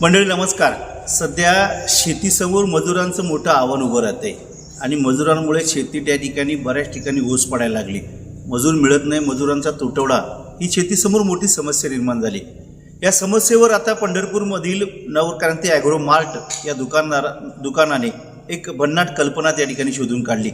मंडळी नमस्कार. सध्या शेतीसमोर मजुरांचं मोठं आव्हान उभं राहतंय. आणि मजुरांमुळे शेती त्या ठिकाणी बऱ्याच ठिकाणी ओस पडायला लागली. मजूर मिळत नाही मजुरांचा तुटवडा. ही शेतीसमोर मोठी समस्या निर्माण झाली. या समस्येवर आता पंढरपूरमधील नवक्रांती ॲग्रो मार्ट या दुकानदार दुकानाने एक भन्नाट कल्पना त्या ठिकाणी शोधून काढली.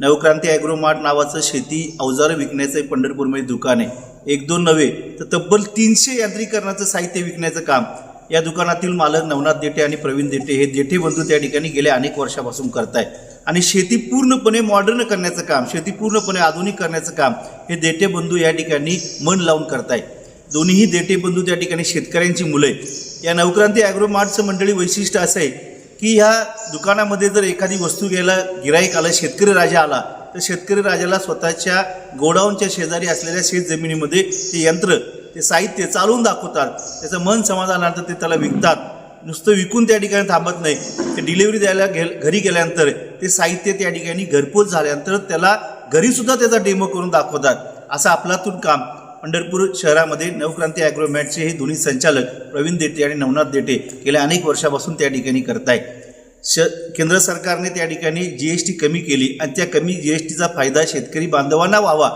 नवक्रांती ॲग्रो मार्ट नावाचं शेती अवजारं विकण्याचं पंढरपूरमध्ये दुकान आहे. एक दोन नव्हे तर तब्बल तीनशे यांत्रिकरणाचं साहित्य विकण्याचं काम. या दुकानातील मालक नवनाथ देठे आणि प्रवीण देठे हे देठे बंधू त्या ठिकाणी गेल्या अनेक वर्षापासून करतायत आणि शेती पूर्णपणे मॉडर्न करण्याचं काम शेती पूर्णपणे आधुनिक करण्याचं काम हे देठे बंधू या ठिकाणी मन लावून करतायत दोन्हीही देठे बंधू त्या ठिकाणी शेतकऱ्यांची मुलं आहेत. या नवक्रांती ॲग्रो मार्टचं मंडळी वैशिष्ट्य असं आहे की ह्या दुकानामध्ये जर एखादी वस्तू घ्यायला गिराईक आला शेतकरी राजा आला तर शेतकरी राजाला स्वतःच्या गोडाऊनच्या शेजारी असलेल्या शेत जमिनीमध्ये ते यंत्र ते साहित्य चालवून दाखवतात. त्याचं मन समाधानार्थ ते त्याला विकतात. नुसतं विकून त्या ठिकाणी थांबत नाही. ते डिलिव्हरी द्यायला गे घरी गेल्यानंतर ते साहित्य त्या ठिकाणी घरपोच झाल्यानंतर त्याला घरीसुद्धा त्याचा डेमो करून दाखवतात. असं आपलातून काम. पंढरपूर शहरामध्ये नवक्रांती ॲग्रोमॅटचे हे दोन्ही संचालक प्रवीण देटे आणि नवनाथ देटे गेल्या अनेक वर्षापासून त्या ठिकाणी करतायत. श केंद्र सरकारने त्या ठिकाणी जी एस टी कमी केली आणि त्या कमी जी एस टीचा फायदा शेतकरी बांधवांना व्हावा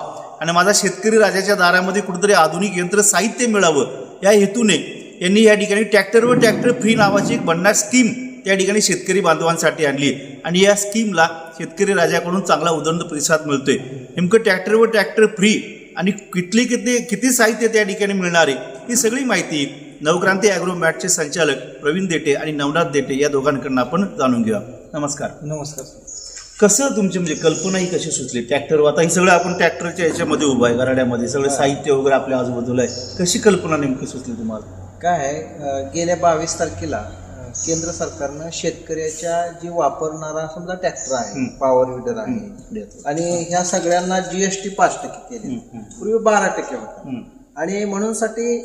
आणि माझा शेतकरी राजाच्या दारामध्ये कुठेतरी आधुनिक यंत्र साहित्य मिळावं या हेतूने यांनी या ठिकाणी ट्रॅक्टरवर ट्रॅक्टर फ्री नावाची एक भन्नाट स्कीम त्या ठिकाणी शेतकरी बांधवांसाठी आणली. आहे आणि या स्कीमला शेतकरी राजाकडून चांगला उदंड प्रतिसाद मिळतोय. नेमकं ट्रॅक्टरवर ट्रॅक्टर फ्री आणि कितले किती किती साहित्य त्या ठिकाणी मिळणार आहे ही सगळी माहिती नवक्रांती ॲग्रोमॅटचे संचालक प्रवीण देटे आणि नवनाथ देटे या दोघांकडून आपण जाणून घेऊया. नमस्कार. नमस्कार कसं तुमची म्हणजे कल्पना ही कशी सुचली? ट्रॅक्टर आता हे सगळं आपण ट्रॅक्टरच्या याच्यामध्ये उभं आहे गराड्यामध्ये सगळं साहित्य वगैरे आपल्या आजूबाजूला आहे. कशी कल्पना नेमकी सुचली तुम्हाला? काय आहे गेल्या बावीस तारखेला केंद्र सरकारनं शेतकऱ्याच्या जी वापरणारा समजा ट्रॅक्टर आहे. पॉवर विडर आहे. आणि ह्या सगळ्यांना जीएसटी पाच टक्के केली. पूर्वी बारा टक्के होता. आणि म्हणूनसाठी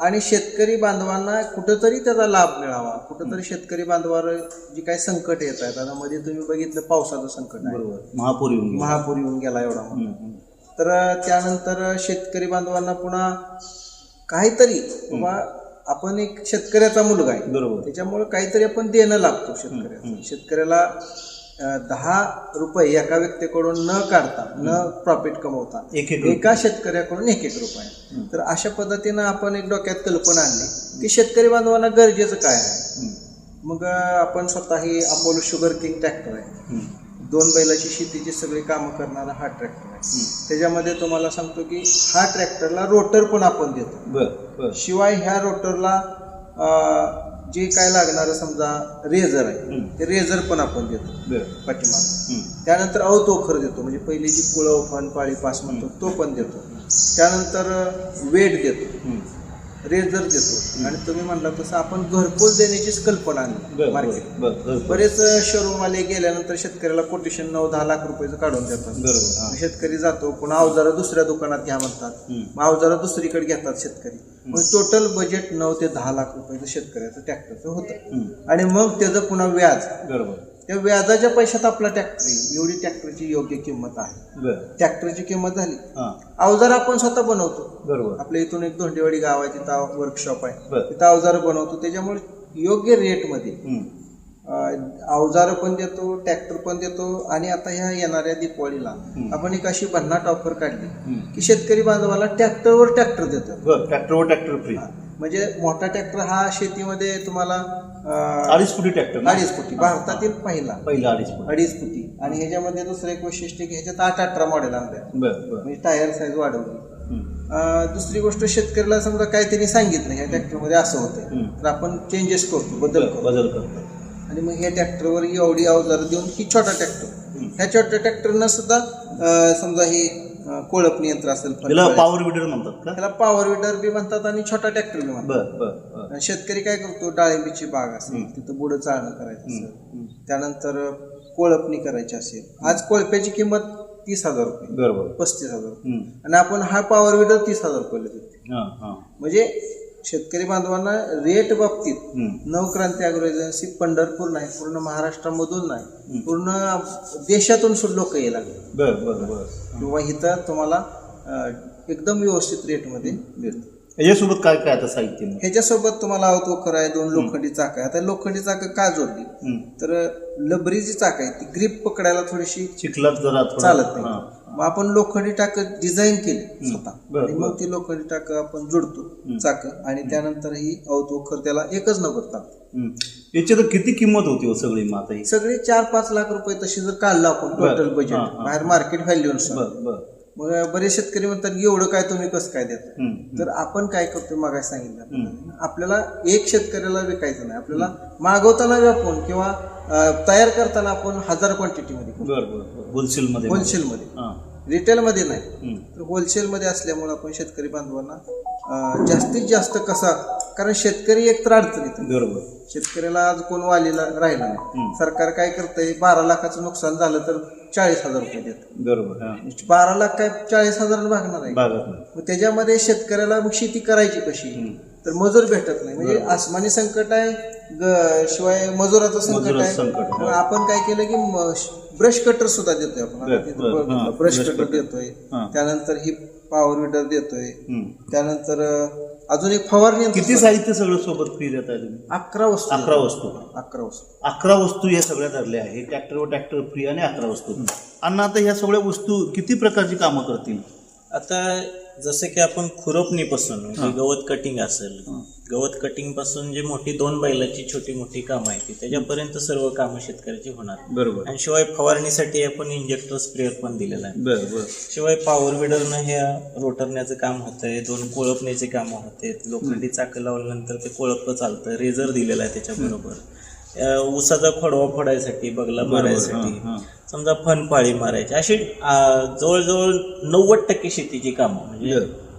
आणि शेतकरी बांधवांना कुठंतरी त्याचा लाभ मिळावा. कुठंतरी शेतकरी बांधवावर जी काही संकट येत आहेत आता मध्ये तुम्ही बघितलं पावसाचं संकट आहे. बरोबर. महापूर येऊन गेला. महापूर येऊन गेला एवढा मोठा. तर त्यानंतर शेतकरी बांधवांना पुन्हा काहीतरी बाबा आपण एक शेतकऱ्याचा मुलगा आहे. बरोबर. त्याच्यामुळे काहीतरी आपण देणं लागतो शेतकऱ्याला शेतकऱ्याला दहा रुपये एका व्यक्तीकडून न काढता न प्रॉफिट कमवता एक एक एका शेतकऱ्याकडून एक एक रुपये. तर अशा पद्धतीनं आपण एक डोक्यात कल्पना आणली की शेतकरी बांधवांना गरजेचं काय आहे? मग आपण स्वतः ही अपोलो शुगर किंग ट्रॅक्टर आहे दोन बैलाची शेतीची सगळी कामं करणारा हा ट्रॅक्टर आहे. त्याच्यामध्ये तुम्हाला सांगतो की हा ट्रॅक्टरला रोटर पण आपण देतो. शिवाय ह्या रोटरला जे काय लागणार समजा रेझर आहे. ते रेझर पण आपण देतो पाठीमाग. त्यानंतर अवतोखर देतो. म्हणजे पहिली जी कुळव फन पाळी पास म्हणतो तो पण देतो. त्यानंतर वेट देतो. रेझर देतो. आणि तुम्ही म्हणला तसं आपण घरपोच देण्याचीच कल्पना आणली मार्केट बर बर बर. बरेच शोरूम वाले गेल्यानंतर शेतकऱ्याला कोटेशन नऊ दहा लाख रुपयाचं काढून देतात. बरोबर शेतकरी जातो पुन्हा अवजारं दुसऱ्या दुकानात घ्या म्हणतात. मग अवजारं दुसरीकडे घेतात शेतकरी. टोटल बजेट नऊ ते दहा लाख रुपयाचं शेतकऱ्याचं ट्रॅक्टरचं होतं. आणि मग त्याचं पुन्हा व्याज. बरोबर. त्या व्याजाच्या पैशात आपला ट्रॅक्टर येईल एवढी ट्रॅक्टरची योग्य किंमत आहे. ट्रॅक्टरची किंमत झाली. अवजार आपण स्वतः बनवतो. बरोबर. आपल्या इथून एक धोंडेवाडी गाव आहे तिथं वर्कशॉप आहे तिथं अवजार बनवतो. त्याच्यामुळे योग्य रेटमध्ये. अवजार पण देतो ट्रॅक्टर पण देतो आणि आता ह्या येणाऱ्या हं. आपण एक अशी भन्नाट ऑफर काढली. की शेतकरी बांधवाला ट्रॅक्टरवर ट्रॅक्टर बर ट्रॅक्टरवर ट्रॅक्टर फ्री म्हणजे मोठा ट्रॅक्टर हा शेतीमध्ये तुम्हाला अडीच फुटी ट्रॅक्टर? अडीच फुटी भारतातील पहिला. पहिला अडीच फुटी. अडीच फुटी. आणि ह्याच्यामध्ये दुसरं एक वैशिष्ट्य की ह्याच्यात आठ अठरा मॉडेल बर म्हणजे टायर साईज वाढवली. दुसरी गोष्ट शेतकऱ्याला समजा त्यांनी सांगितलं ह्या ट्रॅक्टरमध्ये असं होतं. तर आपण चेंजेस करतो बदल करतो. बदल करतो. आणि मग ह्या ट्रॅक्टरवर एवढी अवजारं देऊन ही छोटा ट्रॅक्टर हं. ह्या छोट्या ट्रॅक्टरनं सुद्धा अं, समजा ही कोळपणी यंत्र असेल त्याला पॉवर विडर म्हणतात का? त्याला पॉवर विडर बी म्हणतात आणि छोटा ट्रॅक्टर बी म्हणतात. बर बर बर. आणि शेतकरी काय करतो डाळिंबीची बाग असेल. तिथं बुडं चाळणं करायचं. असेल त्यानंतर कोळपणी करायची असेल. आज कोळप्याची किंमत तीस हजार रुपये. बरोबर. पस्तीस हजार रुपये. आणि आपण हा पॉवर विडर तीस हजार रुपयाला देतो. हां हां. म्हणजे शेतकरी बांधवांना रेट बाबतीत. नवक्रांती अॅग्रो एजन्सी पंढरपूर नाही पूर्ण महाराष्ट्रामधून नाही. पूर्ण देशातून सुद्धा लोक यायला लागले बर बर बर किंवा इथं तुम्हाला एकदम व्यवस्थित रेटमध्ये मिळतं याच्यासोबत काय काय आता साहित्य? ह्याच्यासोबत तुम्हाला अवतोखर आहे दोन लोखंडी चाक आहे आता लोखंडी चाक का जोडली. तर लबरी जी चाक आहे ती ग्रीप पकडायला थोडीशी चिखलात जरा चालत नाही. मग आपण लोखंडी टाक डिझाईन केली स्वतः. आणि मग ती लोखंडी टाक आपण जोडतो चाक आणि त्यानंतर ही अवतोखर त्याला एकच नंबर चालतो हं. याची तर किती किंमत होती हो सगळी ही? सगळे चार पाच लाख रुपये तशी जर काढलं आपण. Total budget. बाहेर मार्केट व्हॅल्यू नुसार. मग बरेच शेतकरी म्हणतात की एवढं काय तुम्ही कसं काय देता. तर आपण काय करतो मग सांगितलं? आपल्याला. एक शेतकऱ्याला विकायचं नाही. आपल्याला मागवताना आपण किंवा तयार करताना आपण हजार क्वांटिटीमध्ये होलसेलमध्ये हां. रिटेलमध्ये नाही. तर होलसेलमध्ये असल्यामुळे आपण शेतकरी बांधवांना जास्तीत जास्त कसा कारण शेतकरी एक तर अडचणीत. बरोबर. शेतकऱ्याला आज कोण वालीला राहिला. नाही. सरकार काय करतंय बारा लाखाचं नुकसान झालं तर चाळीस हजार रुपये देत. बरोबर. बारा लाख काय चाळीस हजार भागणार आहे. मग त्याच्यामध्ये शेतकऱ्याला मग शेती करायची कशी? तर मजूर भेटत नाही. म्हणजे आसमानी संकट आहे शिवाय मजुराचं संकट आहे. आपण काय केलं की ब्रश कटर सुद्धा देतोय आपण. बर, बर, हां, ब्रश कटर. देतोय. त्यानंतर ही पॉवर विडर देतोय. त्यानंतर अजून एक फवारणी किती साहित्य सगळं सोबत फ्री देत आहे तुम्ही? अकरा वस्तू अकरा वस्तू. अकरा वस्तू. अकरा वस्तू या सगळ्या धरल्या आहे ट्रॅक्टरवर ट्रॅक्टर फ्री आणि अकरा वस्तू. आणि आता ह्या सगळ्या वस्तू किती प्रकारची कामं करतील? आता जसं की आपण खुरपणीपासून म्हणजे गवत कटिंग असेल. गवत कटिंगपासून जी मोठी दोन बैलाची छोटी मोठी कामं आहेत ती त्याच्यापर्यंत सर्व कामं शेतकऱ्याची होणार. बरोबर. आणि शिवाय फवारणीसाठी आपण इंजेक्टर स्प्रेअर पण दिलेला आहे. बर बर. शिवाय पॉवर विडरनं हे रोटरण्याचं काम होतंय दोन कोळपण्याचे कामं होते लोखंडी चाकं लावल्यानंतर ते कोळप चालतं रेझर दिलेला आहे त्याच्याबरोबर. अं, ऊसाचा खोडवा फोडायसाठी बगला मारायसाठी. समजा फनपाळी मारायची. अशी जवळजवळ नव्वद टक्के शेतीची कामं म्हणजे.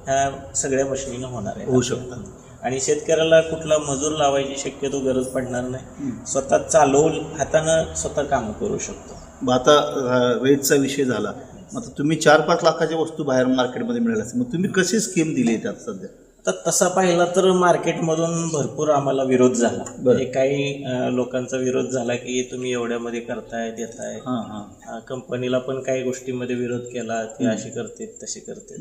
ह्या सगळ्या मशिनीनं होणार आहे होऊ शकतात आणि शेतकऱ्याला कुठला मजूर लावायची शक्यतो गरज पडणार नाही. स्वतः चालवून हातानं स्वतः कामं करू शकतो. मग आता रेटचा विषय झाला. मग आता तुम्ही चार पाच लाखाच्या वस्तू बाहेर मार्केटमध्ये मिळाल्या. मग तुम्ही कशी स्कीम दिली त्यात सध्या? तर तसा पाहिला तर मार्केटमधून भरपूर आम्हाला विरोध झाला बरं. म्हणजे काही लोकांचा विरोध झाला की तुम्ही एवढ्यामध्ये करताय देताय हां हां अं, कंपनीला पण काही गोष्टीमध्ये विरोध केला की अशी करते तशी करते.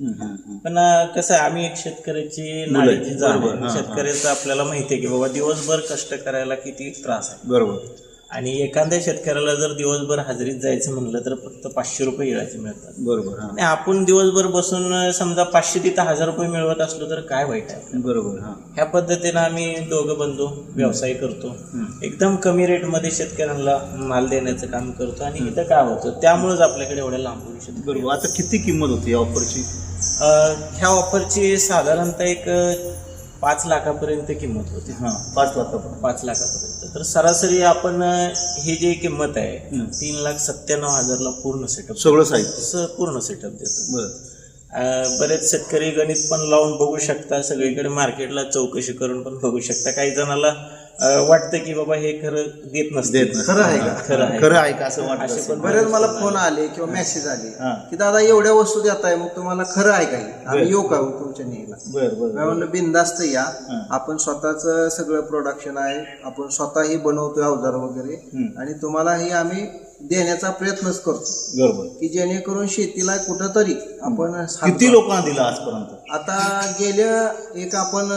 पण अं, कसं आहे, आम्ही एक शेतकऱ्याची नाळीची जाण. बरोबर. हां. शेतकऱ्याचं आपल्याला माहिती आहे की बाबा दिवसभर कष्ट करायला किती त्रास आहे बरोबर आणि एखाद्या शेतकऱ्याला जर दिवसभर हजेरीत जायचं म्हणलं तर फक्त पाचशे रुपये इळाचे मिळतात. बरोबर आणि आपण दिवसभर बसून समजा पाचशे तिथं हजार रुपये मिळवत असलो तर काय वाईट आहे? बरोबर हां. ह्या पद्धतीनं आम्ही दोघं बंधू व्यवसाय करतो. एकदम कमी रेटमध्ये शेतकऱ्यांना माल देण्याचं काम करतो आणि इथं काय होतं त्यामुळेच आपल्याकडे एवढ्या लांबून शेतकरी बरोबर आता किती किंमत होती या ऑफरची ह्या ऑफरची साधारणतः एक पाच लाखापर्यंत किंमत होती. हां पाच लाखापर्यंत. पाच लाखापर्यंत. तर सरासरी आपण ही जी किंमत आहे. तीन लाख सत्त्याण्णव हजारला पूर्ण सेटअप सगळं साहित्य. पूर्ण सेटअप देतो. बरेच शेतकरी गणित पण लावून बघू शकता. सगळीकडे मार्केटला चौकशी करून पण बघू शकता. काही जणाला वाटतं की बाबा हे खरं देत नसते देत. खरं आहे का? खरं आहे खरं आहे का असं वाटत असे असेल. पण बरेच मला फोन आले किंवा मेसेज आले हां. की दादा एवढ्या वस्तू देताय मग तुम्हाला खरं आहे काही आम्ही येऊ का तुमच्या बरं बरं मी म्हणलं बिंदास्त या हां. आपण स्वतःच सगळं प्रोडक्शन आहे आपण स्वतःही बनवतोय अवजार वगैरे हं. आणि तुम्हालाही आम्ही देण्याचा प्रयत्नच करतो. बरोबर. की जेणेकरून शेतीला कुठंतरी आपण किती हातभार- लोकांना दिला आजपर्यंत? आता गेल्या एक आपण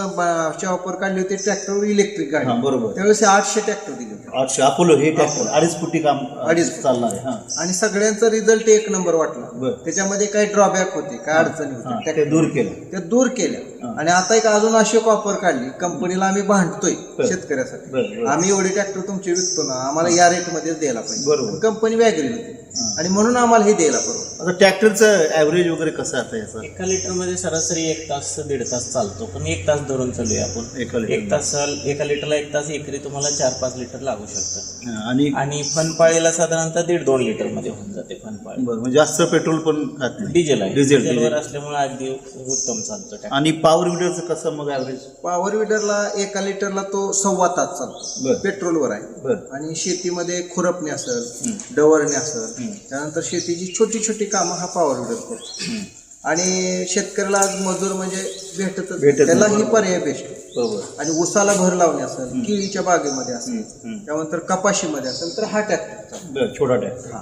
ऑफर काढली होती ट्रॅक्टर इलेक्ट्रिक गाडी. हां बरोबर. त्यावेळेस आठशे ट्रॅक्टर दिले होते. आठशे अपोलो हे ट्रॅक्टर अडीच फुटी काम अडीच फुटी. चालणार आहे हां. आणि सगळ्यांचा रिझल्ट एक नंबर वाटला. बरं. त्याच्यामध्ये काही ड्रॉबॅक होते काय अडचणी हां होत्या ते दूर केलं. त्या दूर केल्या. आणि आता एक अजून अशी एक ऑफर काढली. कंपनीला आम्ही भांडतोय. शेतकऱ्यासाठी. आम्ही एवढे ट्रॅक्टर तुमचे विकतो ना आम्हाला या रेट मध्येच द्यायला पाहिजे. बरोबर. कंपनी वॅगरी होती आणि म्हणून आम्हाला हे द्यायला बरोबर आता ट्रॅक्टरचं ॲव्हरेज वगैरे कसं आता याचं? एका लिटरमध्ये सरासरी एक तास ते दीड तास चालतो. पण एक तास धरून चालूया आपण. एका लिटरला. एक तास एका लिटरला एक तास एकरी तुम्हाला चार पाच लिटर लागू शकतं. हां, आणि आणि फनपाळीला साधारणतः दीड दोन लिटरमध्ये होऊन जाते फनपाळी बरं म्हणजे जास्त पेट्रोल पण डिझेल आहे. डिझेल, डिझेलवर. असल्यामुळे अगदी उत्तम चालतो. आणि पॉवर विडरचं कसं मग ॲव्हरेज पॉवर विडरला एका लिटरला तो सव्वा तास चालतो. बरं. पेट्रोलवर आहे. बरं. आणि शेतीमध्ये खुरपणे असेल डवरणे असेल त्यानंतर शेतीची छोटी छोटी कामं हा पॉवर विडर करतो. आणि शेतकऱ्याला आज मजूर म्हणजे भेटत नाही, त्याला ही. पर्याय बेस्ट बरोबर. आणि उसाला भर लावणे असेल केळीच्या बागेमध्ये असेल हम्म. त्यानंतर कपाशीमध्ये असेल तर हा ट्रॅक्टर बरं छोटा ट्रॅक्टर हा.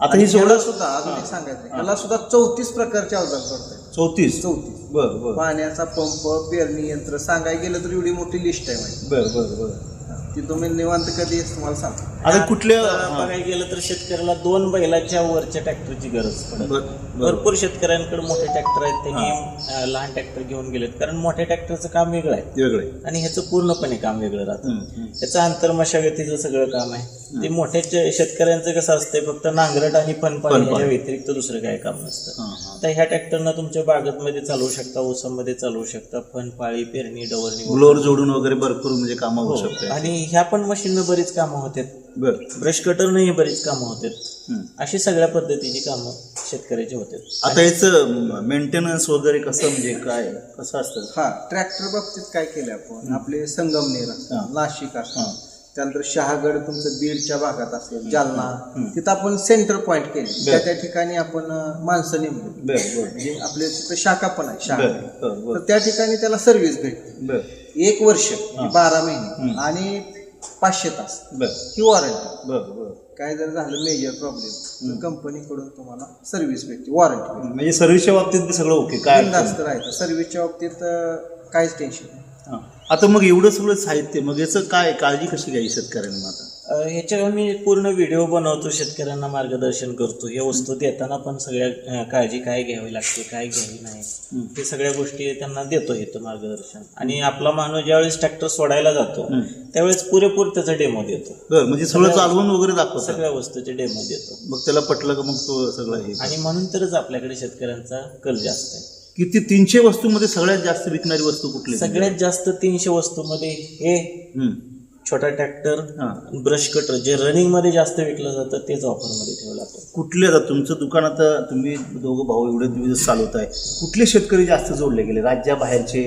आता ही आणि सोळा याला सुद्धा अजून एक सांगायचं याला सुद्धा चौतीस प्रकारचे अवजार करताय चौतीस? चौतीस. बर बर. पाण्याचा पंप पेरणी यंत्र सांगायला गेलं तर एवढी मोठी लिस्ट आहे माझी बर बर बर. ती तुम्ही निवांत कधी येस तुम्हाला सांगतो. आता कुठल्या आता हा. बघायला गेलं तर शेतकऱ्याला दोन बैलाच्या वरच्या ट्रॅक्टरची गरज पडत बर बर. भरपूर शेतकऱ्यांकडे मोठे ट्रॅक्टर आहेत त्यांनी अं, लहान ट्रॅक्टर घेऊन गेलेत. कारण मोठ्या ट्रॅक्टरचं काम वेगळं आहे. वेगळे आणि ह्याचं पूर्णपणे काम वेगळं राहतं. त्याचं आंतरमशागतीचं सगळं काम आहे. ते मोठ्या चे- शेतकऱ्यांचं कसं असतंय फक्त नांगरट आणि फनपाणी फनपाणी. ह्याच्या व्यतिरिक्त दुसरं काही काम नसतं. हा, हा. तर ह्या ट्रॅक्टरनं तुमच्या बागेमध्ये चालवू शकता ऊसामध्ये चालवू शकता फन पाळी पेरणी डवरणी ग्लोअर जोडून वगैरे भरपूर म्हणजे कामं होऊ हो. शकते आणि ह्या पण मशीननं बरीच कामं होतात. बर. ब्रश कटरनंही बरीच कामं होतात. हम्म. अशी सगळ्या पद्धतीची कामं शेतकऱ्याची होतात. आता याचं मेंटेनन्स वगैरे कसं म्हणजे काय कसं असतं? हा ट्रॅक्टर बाबतीत काय केलं आपण? आपले संगमनेर असतं, हा. नाशिक असतं. हा. त्यानंतर शहागड तुमचं बीडच्या भागात असेल जालना. हम्म. तिथं आपण सेंटर पॉईंट केले. त्या त्या ठिकाणी आपण अं, माणसं नेमली. बर बर. म्हणजे आपले तिथं शाखा पण आहे बर शहागड बर. तर बर त्या ठिकाणी त्याला सर्व्हिस भेटते बर. एक वर्ष म्हणजे बारा महिने. आणि पाचशे तास. बर. ही वॉरंटी बर बर. काय जर झालं मेजर प्रॉब्लेम तर कंपनीकडून तुम्हाला सर्व्हिस भेटते वॉरंटी म्हणजे सर्व्हिसच्या बाबतीत सगळं ओके काय बिनधास्त राहायचं सर्व्हिसच्या बाबतीत काहीच टेन्शन नाही. आता मग एवढं सगळं साहित्य मग याचं काय काळजी कशी घ्यायची शेतकऱ्यांनी आता? ह्याच्यावर मी पूर्ण व्हिडिओ बनवतो शेतकऱ्यांना मार्गदर्शन करतो. या वस्तू देताना पण सगळ्या काळजी काय घ्यावी लागते काय घ्यावी नाही. ते सगळ्या गोष्टी त्यांना देतो इथं मार्गदर्शन. आणि आपला माणूस ज्यावेळेस ट्रॅक्टर सोडायला जातो. त्यावेळेस पुरेपूर त्याचा डेमो देतो. म्हणजे सगळं चालवून वगैरे दाखवतात. सगळ्या वस्तूचे डेमो देतो. मग त्याला पटलं का मग तो सगळं हे आणि म्हणून तरच आपल्याकडे शेतकऱ्यांचा कल जास्त आहे. किती तीनशे वस्तूमध्ये सगळ्यात जास्त विकणारी वस्तू कुठली? सगळ्यात जास्त तीनशे वस्तूमध्ये हे. छोटा ट्रॅक्टर हा. ब्रश कटर जे रनिंगमध्ये जास्त विकलं जातं तेच ऑफरमध्ये ठेवलं आपण कुठले आता तुमचं दुकान आता तुम्ही दोघं भाऊ एवढे दिवस चालवत आहे कुठले शेतकरी जास्त जोडले गेले राज्याबाहेरचे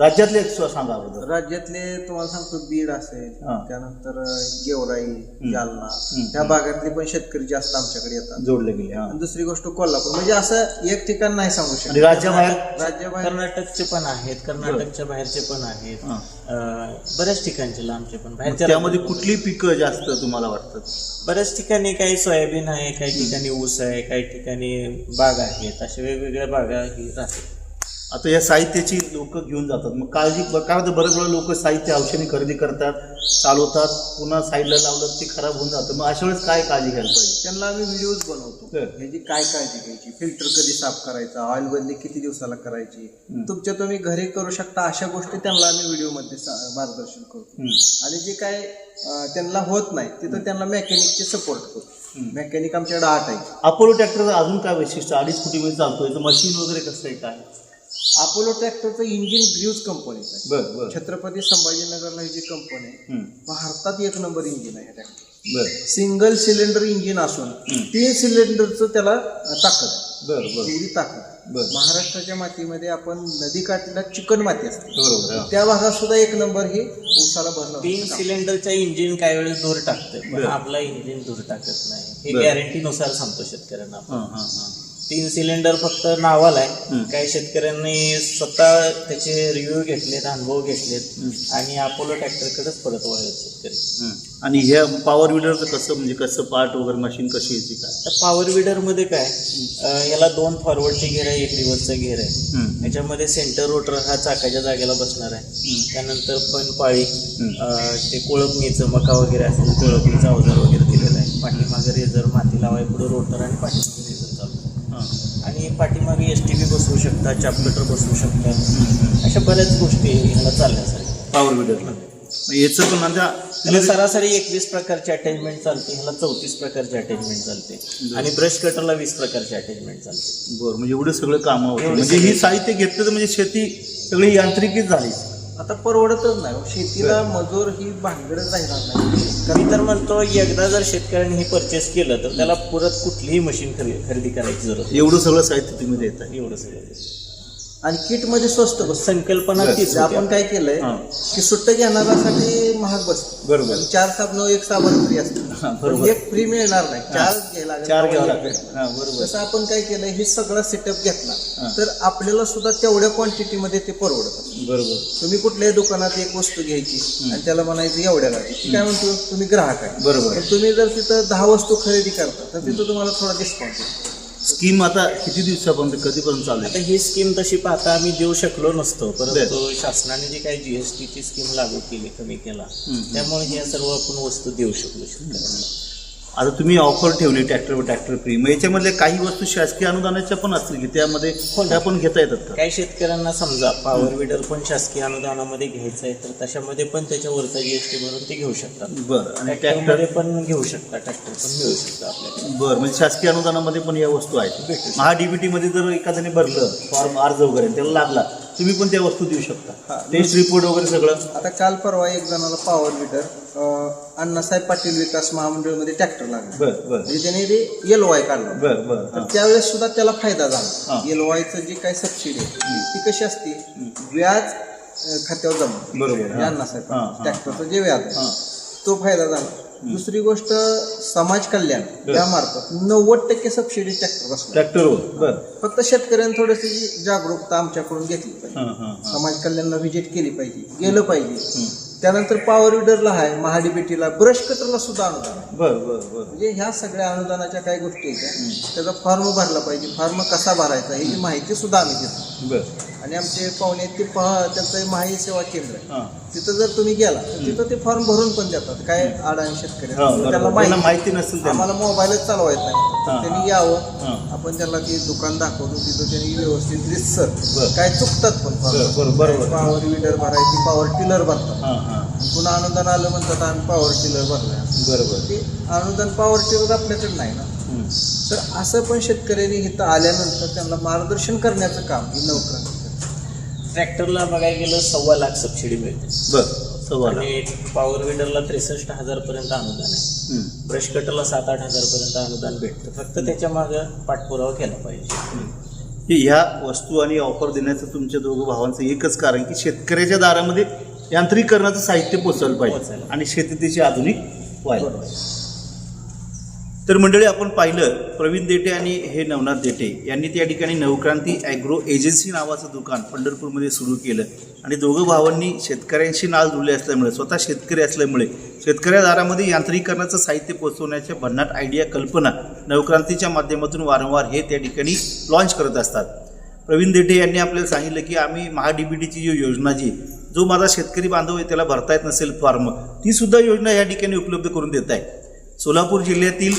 राज्यातले एक स्व- सांगा अगोदर. राज्यातले तुम्हाला सांगतो बीड असेल हा. त्यानंतर गेवराई जालना. त्या भागातले पण शेतकरी जास्त आमच्याकडे येतात. जोडले गेले हा. आणि दुसरी गोष्ट कोल्हापूर. म्हणजे असं एक ठिकाण नाही सांगू आणि शकत राज्याबाहेर? राज्याबाहेर कर्नाटकचे पण आहेत कर्नाटकच्या बाहेरचे पण आहेत. हा. अं, बऱ्याच ठिकाणचे लांबचे पण. मग बाहेरच्या त्यामध्ये कुठली पिकं जास्त तुम्हाला वाटतात? बऱ्याच ठिकाणी काही सोयाबीन आहे काही ठिकाणी ऊस आहे काही ठिकाणी बाग आहेत. अशा वेगवेगळ्या बागा ही राहतात. आता या साहित्याची लोक घेऊन जातात. मग काळजी काय होतं बरेच वेळा लोक साहित्य औषधी खरेदी करतात चालवतात पुन्हा साईडला लावलं ते खराब होऊन जातं. मग अशा वेळेस काय काळजी घ्यायला पाहिजे? त्यांना आम्ही व्हिडिओज बनवतो. ह्याची काय काळजी घ्यायची? फिल्टर कधी साफ करायचा? ऑइल बदली किती दिवसाला करायची. तुमच्या तुम्ही घरी करू शकता अशा गोष्टी त्यांना आम्ही व्हिडिओमध्ये मार्गदर्शन करतो. आणि जे काय त्यांना होत नाही तिथं त्यांना मेकॅनिकचे सपोर्ट करतो. मेकॅनिक आमच्याकडे आठ आहे. अपोलो ट्रॅक्टरचं अजून काय वैशिष्ट्य? अडीच फुटीमध्ये चालतोय. मशीन वगैरे कसं आहे काय? अपोलो ट्रॅक्टरचं इंजिन ग्रीव्ज कंपनीचं आहे बर बर छत्रपती संभाजीनगरला ही जी कंपनी आहे. भारतात एक नंबर इंजिन आहे ट्रॅक्टर बर सिंगल सिलेंडर इंजिन असून तीन सिलेंडरचं त्याला अं, ताकद आहे बर बर एवढी ताकद आहे. बर महाराष्ट्राच्या मातीमध्ये आपण नदी काठला चिकन माती असते बरोबर हा. त्या भागात सुद्धा एक नंबर हे उसाला भरलं तीन सिलेंडरच्या इंजिन काही वेळेस दूर टाकतं पण बरं. आपला इंजिन दूर टाकत नाही हे बरं. गॅरंटीनुसार सांगतो शेतकऱ्यांना आपण. हा हा हा तीन सिलेंडर फक्त नावाला आहे. काही शेतकऱ्यांनी स्वतः त्याचे रिव्ह्यू घेतलेत अनुभव घेतलेत आणि अपोलो ट्रॅक्टरकडेच परत वळले शेतकरी. आणि ह्या पॉवर विडरचं कसं म्हणजे कसं पार्ट वगैरे मशीन कशी यायची काय तर पॉवर विडरमध्ये काय याला दोन फॉरवर्डचे घेर आहे एक रिव्हर्सचा घेर आहे. याच्यामध्ये सेंटर रोटर हा चाकाच्या जागेला बसणार आहे. त्यानंतर पण पाळी ते कोळपणीचं मका वगैरे असेल कोळपणीचा अवजार वगैरे दिलेला आहे पाठीमागे रेझर माती लावाय पुढे रोटर आणि पाठीमागे रेझर चालू. आणि पाठीमागे एस टी बी बसवू शकता चापकटर बसवू शकता. अशा बऱ्याच गोष्टी ह्याला चालण्यासाठी. पॉवर विडरला याचं पण आता त्याला सरासरी एकवीस प्रकारची अटॅचमेंट चालते ह्याला चौतीस प्रकारची अटॅचमेंट चालते. आणि ब्रश कटरला वीस प्रकारची अटॅचमेंट चालते. बरं म्हणजे एवढे सगळे कामं म्हणजे. ही साहित्य घेतलं तर म्हणजे शेती सगळी यांत्रिकीच झाली. आता परवडतच नाही. शेतीला मजूर ही भानगडच राहणार नाही. मी तर म्हणतो एकदा जर शेतकऱ्यांनी हे परचेस केलं तर त्याला परत कुठलीही मशीन खरेदी खरेदी करायची जरूरत एवढं सगळं साहित्य तुम्ही नाही एवढं सगळं आणि किटमध्ये स्वस्त बसत संकल्पना. तीच आपण. काय केलंय हा. की सुट्ट घेणाऱ्यासाठी महाग बसत बरोबर चार साबण एक साबण फ्री हा, असतं बरोबर. पण एक फ्री मिळणार नाही चार घ्यायला लागेल. चार घ्यावं लागेल. हा बरोबर तसं आपण काय केलं हे सगळं सेटअप हा. घेतला तर आपल्याला सुद्धा तेवढ्या क्वांटिटीमध्ये ते परवडत. बरोबर तुम्ही कुठल्याही दुकानात एक वस्तू घ्यायची आणि त्याला म्हणायचं एवढ्या लागेल काय म्हणतो तुम्ही ग्राहक आहे बरोबर पण तुम्ही जर तिथं दहा वस्तू खरेदी करता तर तिथं तुम्हाला थोडा डिस्काउंट स्कीम आता किती दिवसापर्यंत कधीपर्यंत चालू आता आहे ही स्कीम तशी पाहता आम्ही देऊ शकलो नसतो परंतु शासनाने जी काही जीएसटीची स्कीम लागू केली कमी केला. त्यामुळे ह्या सर्व आपण वस्तू देऊ शकलो शेतकऱ्यांना. आता तुम्ही ऑफर ठेवली ट्रॅक्टर ट्रॅक्टर फ्री मग याच्यामधले काही वस्तू शासकीय अनुदानाच्या पण असतील की त्यामध्ये त्या पण घेता येतात का? काही शेतकऱ्यांना समजा पॉवर विडर पण शासकीय अनुदानामध्ये घ्यायचं आहे तर त्याच्यामध्ये पण त्याच्यावरचा जीएसटी भरून ते घेऊ शकतात. बरं आणि ट्रॅक्टर पण घेऊ शकता ट्रॅक्टर पण मिळू शकतं आपल्याला बरं म्हणजे शासकीय अनुदानामध्ये पण या वस्तू आहेत. भेटू महा डीबीटी मध्ये जर एखाद्याने भरलं फॉर्म अर्ज वगैरे त्याला लागला तुम्ही पण त्या वस्तू देऊ शकता? हा. टेस्ट रिपोर्ट वगैरे सगळं? आता काल परवा एक जणाला पॉवर विडर अण्णासाहेब पाटील विकास महामंडळमध्ये ट्रॅक्टर लागला. बरं बरं. म्हणजे त्याने ते एल वाय काढला. बरं बरं. तर हां त्यावेळेस सुद्धा त्याला फायदा हा. झाला एल वायचं जे काही सबसिडी आहे ती कशी असते? व्याज अं, खात्यावर जमा. बरोबर. हां. अण्णासाहेब हां, हां. ट्रॅक्टरचं जे व्याज आहे हां. तो फायदा झाला. दुसरी गोष्ट समाज कल्याण. यामार्फत नव्वद टक्के सबसिडी ट्रॅक्टर बसला. ट्रॅक्टरवर बरं. फक्त शेतकऱ्यांनी थोडीशी जागरूकता आमच्याकडून घेतली पाहिजे. हां हां हां. समाज कल्याणला व्हिजिट केली पाहिजे. गेलं पाहिजे. हं. त्यानंतर पॉवर विडरला आहे महाडीबीटीला ब्रश कटरला सुद्धा अनुदान आहे. बरं बरं बरं. म्हणजे ह्या सगळ्या अनुदानाच्या काही गोष्टी आहेत त्या त्याचा फॉर्म भरला पाहिजे. फॉर्म कसा भरायचा ही माहिती सुद्धा आम्ही देतो. बरं. आणि आमचे पाहुणे ते पहा त्यांचं माहिती सेवा केंद्र आहे. तिथं जर तुम्ही गेला तर तिथं ते फॉर्म भरून पण देतात. काय अडाणी शेतकरी हां त्याला त्यांना माहिती माहिती नसेल त्यांना. आम्हाला मोबाईलच चालवायचा नाही हां. त्यांनी यावं. आपण त्यांना ते दुकान दाखवतो तिथं त्यांनी व्यवस्थित रितसर बरं. काय चुकतात पण बरं, बरं, बरोबर. पॉवर विडर भरायची पॉवर टिलर भरतात. हां हां. पुन्हा अनुदान आलं म्हणतात आम्ही पॉवर टिलर भरलाय. बरोबर. ते अनुदान पॉवर टिलर आपल्याकडे नाही ना. हं. तर असं पण शेतकऱ्यांनी इथं आल्यानंतर त्यांना मार्गदर्शन करण्याचं काम ही नोकरांनी ट्रॅक्टरला बघायला गेलं सव्वा लाख सबसिडी मिळते. बरं सव्वा लाख. आणि पॉवर विडरला त्रेसष्ट हजार पर्यंत अनुदान आहे. हं. ब्रश कटरला सात आठ हजार पर्यंत अनुदान भेटतं. फक्त त्याच्या मागं पाठपुरावा केला पाहिजे. हे ह्या वस्तू आणि ऑफर देण्याचं तुमच्या दोघं भावांचं एकच कारण की शेतकऱ्याच्या दारामध्ये यांत्रिकरणाचं साहित्य पोचवलं पाहिजे पोचायला. आणि शेती त्याची आधुनिक व्हायला पाहिजे तर मंडळी आपण पाहिलं प्रवीण देठे आणि हे नवनाथ देठे यांनी त्या ठिकाणी नवक्रांती ॲग्रो एजन्सी नावाचं दुकान पंढरपूरमध्ये सुरू केलं. आणि दोघं भावांनी शेतकऱ्यांशी नाळ जुळले असल्यामुळे स्वतः शेतकरी असल्यामुळे शेतकऱ्या दारामध्ये यांत्रिकरणाचं साहित्य पोचवण्याच्या भन्नाट आयडिया कल्पना नवक्रांतीच्या माध्यमातून वारंवार हे त्या ठिकाणी लॉन्च करत असतात. प्रवीण देठे यांनी आपल्याला सांगितलं की आम्ही महाडीबीटीची जी योजना जी जो माझा शेतकरी बांधव आहे त्याला भरता येत नसेल फॉर्म ती सुद्धा योजना या ठिकाणी उपलब्ध करून देत आहे. सोलापूर जिल्ह्यातील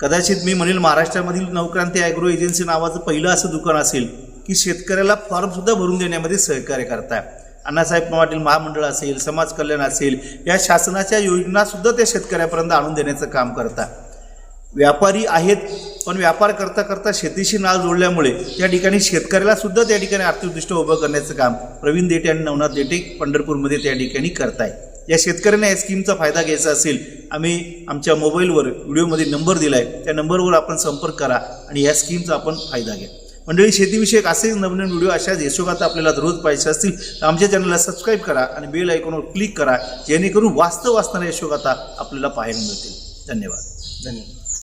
कदाचित मी म्हणेल महाराष्ट्रामधील नवक्रांती ॲग्रो एजन्सी नावाचं पहिलं असं दुकान असेल की शेतकऱ्याला फॉर्मसुद्धा भरून देण्यामध्ये सहकार्य करताय. अण्णासाहेब पाटील महामंडळ असेल समाज कल्याण असेल या शासनाच्या योजनासुद्धा त्या शेतकऱ्यापर्यंत आणून देण्याचं काम करतात व्यापारी आहेत पण व्यापार करता करता शेतीशी नाळ जोडल्यामुळे त्या ठिकाणी शेतकऱ्याला सुद्धा त्या ठिकाणी आर्थिकदृष्ट्या उभं करण्याचं काम प्रवीण देटे आणि नवनाथ देटे पंढरपूरमध्ये त्या ठिकाणी करतायत या शेतकऱ्यांना या स्कीमचा फायदा घ्यायचा असेल आम्ही आमच्या मोबाईलवर व्हिडिओमध्ये नंबर दिला आहे त्या नंबरवर आपण संपर्क करा आणि या स्कीमचा आपण फायदा घ्या. मंडळी शेतीविषयक असेच नवनवीन व्हिडिओ अशाच यशोगाथा आपल्याला दररोज पाहिजे असतील तर आमच्या चॅनलला सबस्क्राईब करा आणि बेल आयकॉनवर क्लिक करा जेणेकरून वास्तव असताना यशोगाथा आपल्याला पाहायला मिळतील. धन्यवाद. धन्यवाद.